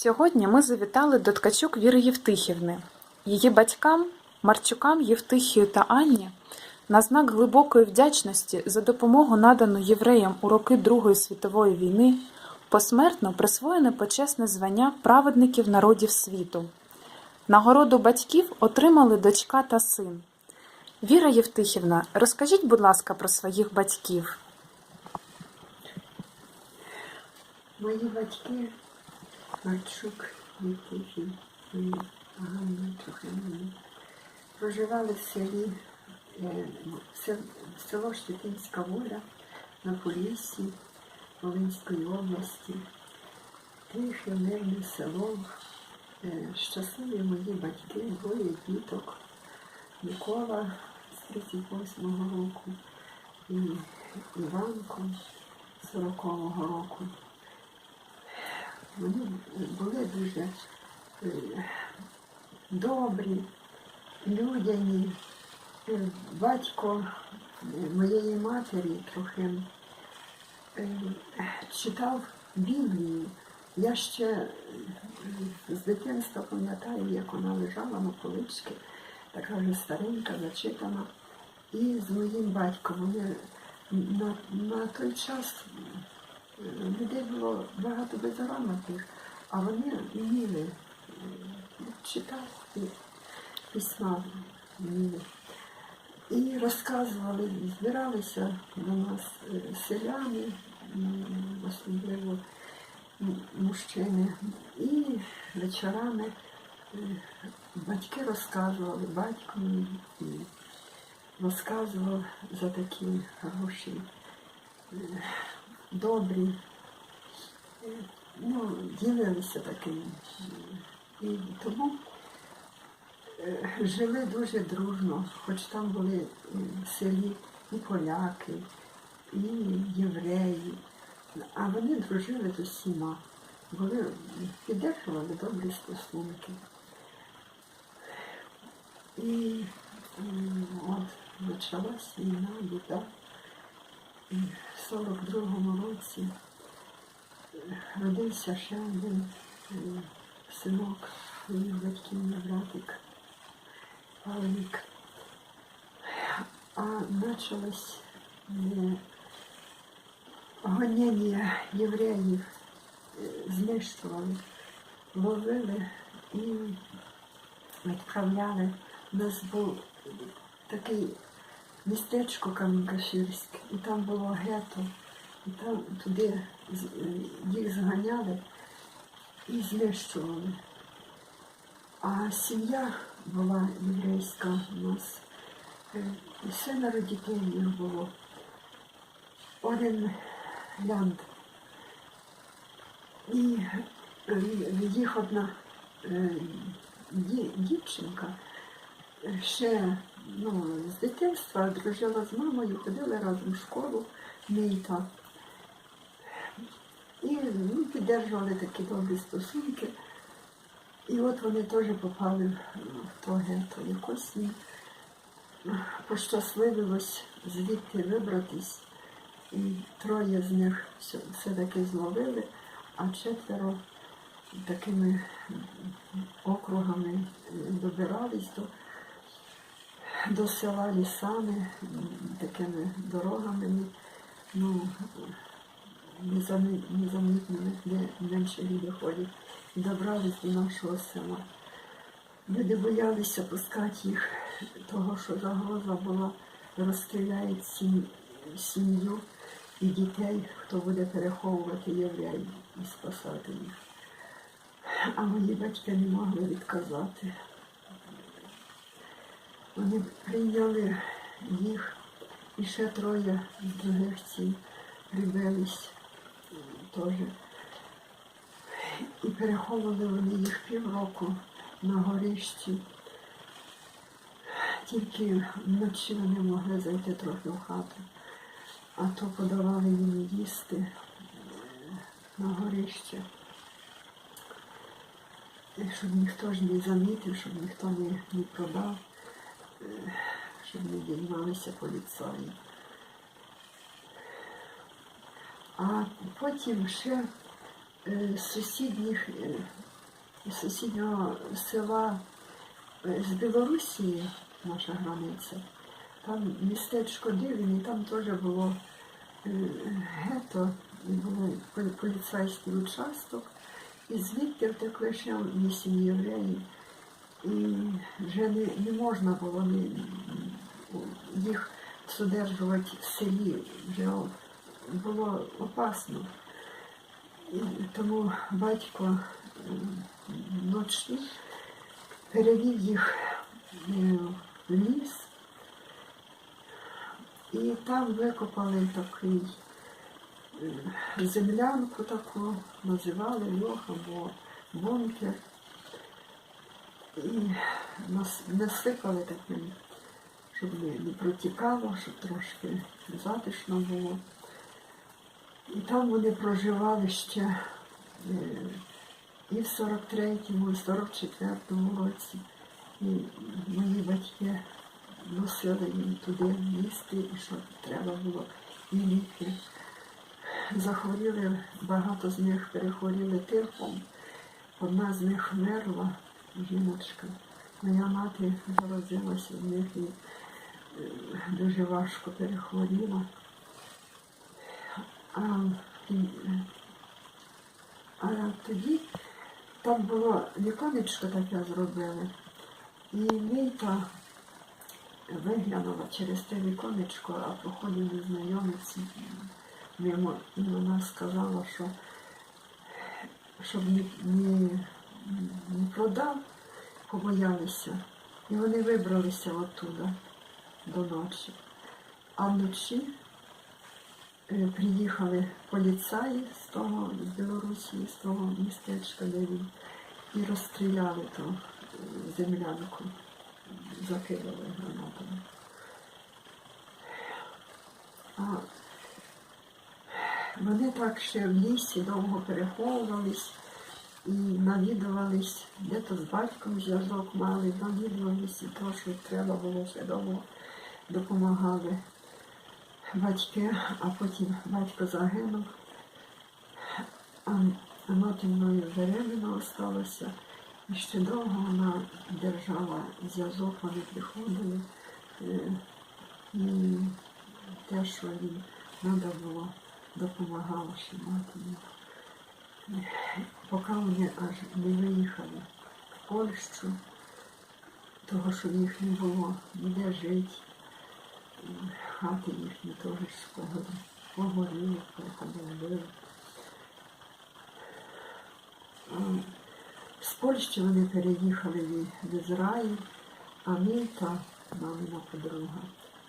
Сьогодні ми завітали до ткачук Віри Євтихівни. Її батькам, Марчукам Євтихію та Анні, на знак глибокої вдячності за допомогу, надану євреям у роки Другої світової війни, посмертно присвоєне почесне звання праведників народів світу. Нагороду батьків отримали дочка та син. Віра Євтихівна, розкажіть, будь ласка, про своїх батьків. Мої батьки Євтихій і Ганна Трохимівна проживали в селі е, се- село Щетинська Воля на Поліссі Волинської області. Тихе, мирне село. Е, Щасливі мої батьки, двоє діток. Микола з 38-го року і Іванко з 40-го року. Вони були дуже е, добрі, людяні. Е, Батько е, моєї матері трохи е, читав Біблію. Я ще е, з дитинства пам'ятаю, як вона лежала на поличці, така вже старенька, зачитана. І з моїм батьком вони на, на той час людей було багато безграмотних, а вони вміли е, читати письма. І розказували, збиралися до нас е, селяни, особливо мужчини. І вечорами е, батьки розказували, батько і розказував за такі гроші добрі, ну, ділилися таким. І тому е, жили дуже дружно, хоч там були в селі і поляки, і євреї, а вони дружили з усіма, були, піддержували добрі стосунки. І м, от почалась війна, біда. І в 42-му році е, родився ще один е, синок моїх батьків, мій братик Павлік. А почалось е, гонення євреїв, знищували, ловили і відправляли. У нас був такий містечко Камінкаширське, і там було гето, і там туди їх зганяли і знищували. А сім'я була єврейська у нас. Е, І семеро дітей в них було. Один лянд. І е, їх одна е, дівчинка ще ну, з дитинства дружила з мамою, ходили разом в школу мійта. І ну, піддержували такі добрі стосунки. І от вони теж попали в то гетто. Якось їм пощасливилось звідти вибратись. І троє з них все- все-таки зловили, а четверо такими округами добирались до до села лісами, такими дорогами, ну, незамі- незамітними, де менше люди ходять, і добрались до нашого села. Люди боялися пускати їх, того, що загроза була, розстріляють сім- сім'ю і дітей, хто буде переховувати євреїв і спасати їх. А мої батьки не могли відказати. Вони прийняли їх і ще троє з других сіл прибились теж. І переховували вони їх півроку на горищі. Тільки вночі вони могли зайти трохи в хату, а то подавали їм їсти е, на горище. Щоб ніхто ж не замітив, щоб ніхто не, не продав щоб не діймалися поліцаї. А потім ще е, сусідніх е, сусіднього села е, з Білорусі, наша границя. Там містечко Дивін, там теж було гето, був поліцейський участок. І звідти втекли ще вісім євреїв. І вже не, не можна було їх содержувати в селі. Вже було опасно. І тому батько е, вночі перевів їх е, в ліс, і там викопали такий е, землянку таку, називали льох або бункер. І нас насипали таким, щоб не, не протікало, щоб трошки затишно було. І там вони проживали ще е, і в 43-му, і в 44-му році. І мої батьки носили їм туди їсти, і що треба було, і ліки. Захворіли, багато з них перехворіли тифом. Одна з них вмерла, жіночка. Моя мати заразилася в них і е, дуже важко перехворіла. А, е, а тоді там було віконечко таке зробили, і Мійка виглянула через те віконечко, а проходив незнайомець мимо, і вона сказала, що щоб не, не, продав, побоялися. І вони вибралися оттуда до ночі. А вночі е, приїхали поліцаї з того, з Білорусі, з того містечка, де він, і розстріляли ту е, землянку, закидали гранатами. А вони так ще в лісі довго переховувались і навідувались, де-то з батьком зв'язок мали, навідувались і то, що треба було все довго допомагали батьки, а потім батько загинув, а мати мною беременна осталася. І ще довго вона держала зв'язок, вони приходили. е, І те, що їм треба було, допомагало ще мати. Поки вони аж не виїхали в Польщу, того, що їх не було ніде жити. Хати їхні теж погоріли, погоріли. З Польщі вони переїхали в- Ізраїль, а Міта, мамина подруга,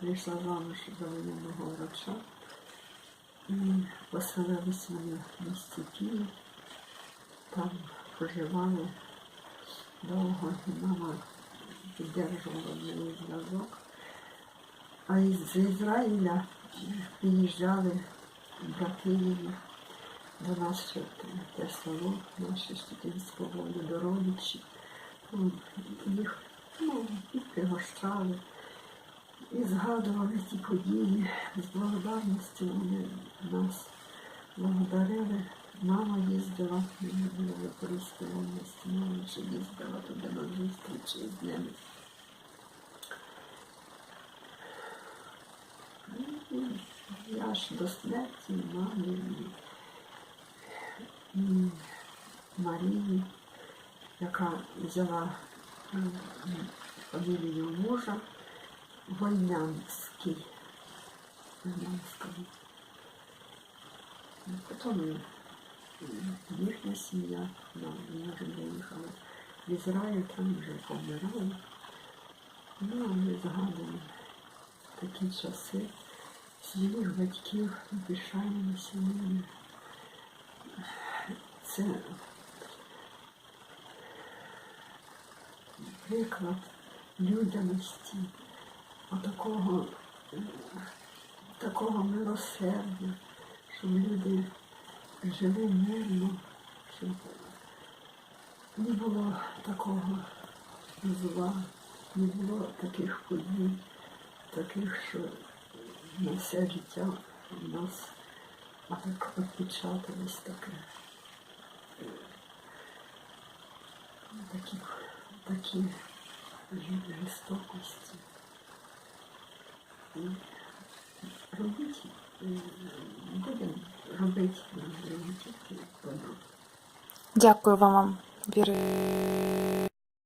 вийшла замуж за воєнного врача. І поселились вони в місті Київ. Там проживали довго, і мама піддержувала з нею зв'язок. А із Ізраїля приїжджали брати її до нас ще те- село, наше Штутинського до родичів. Ну, Їх ну, і пригощали, і згадували ті події. З благодарністю вони нас благодарили. Мама їздила, мені було в Запорізькій мама ще їздила туди на зустрічі з ними. Я ж до смерті мамі і, Марії, яка взяла фамілію мужа Вольнянський. Вольнянський. Потім їхня сім'я, да, вони вже виїхали в Ізраїль, там вже помирали. Ну, а ми згадуємо такі часи своїх батьків, пишаємося ними. Це приклад людяності, отакого, такого милосердя, щоб люди жили мирно, щоб не було такого зла, не було таких подій, таких, що на все життя в нас так відпечаталось таке. такі, такі жорстокості. Е, будемо Дякую вам, Віра